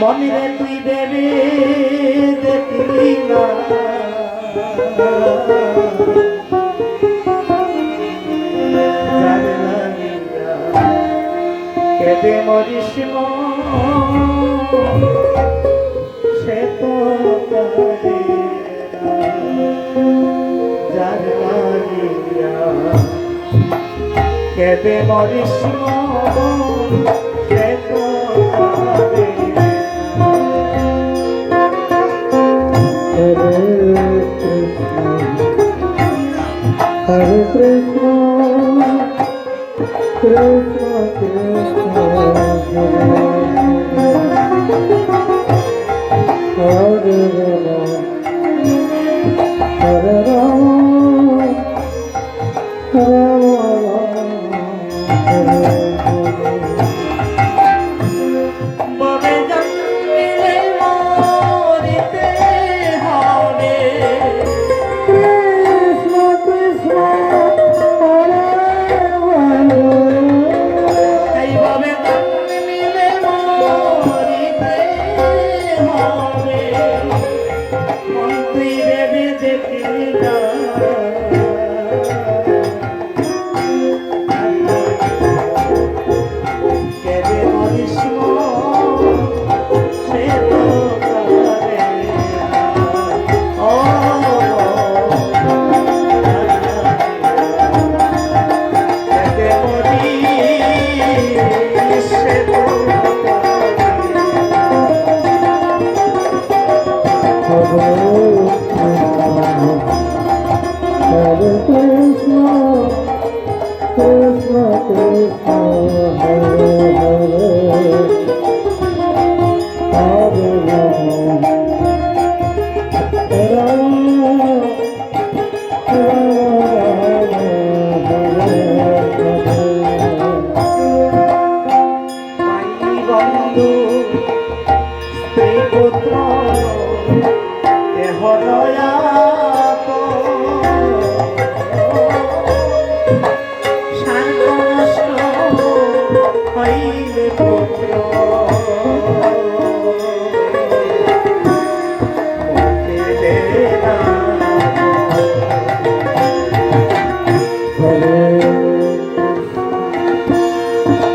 মনিরে তুই দেবে দেখবি না। কেদে মরিস সে তো কেদে মরিস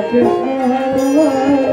Krishna Hare Hare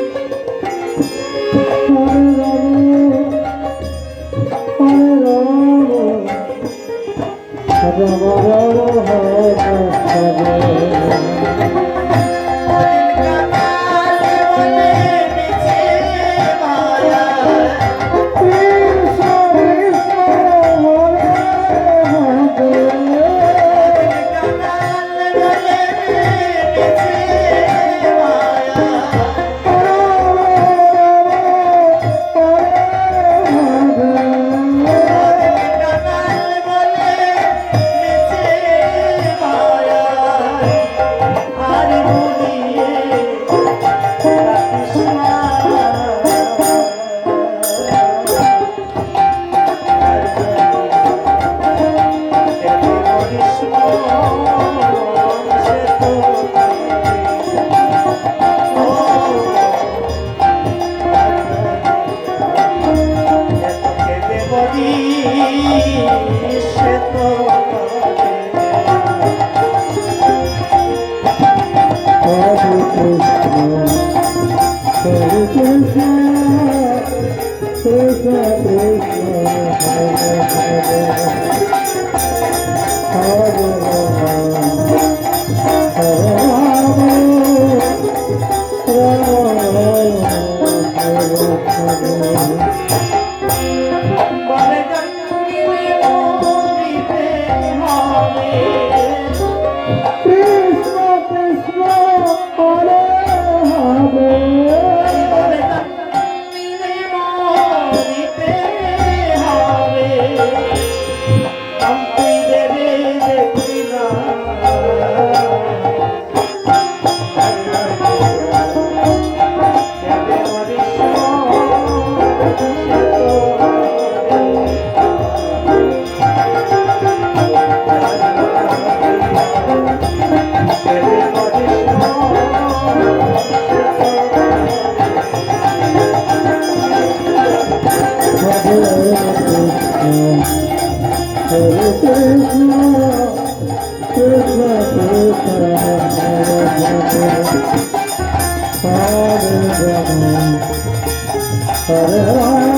জগদা Hare Rama Hare Rama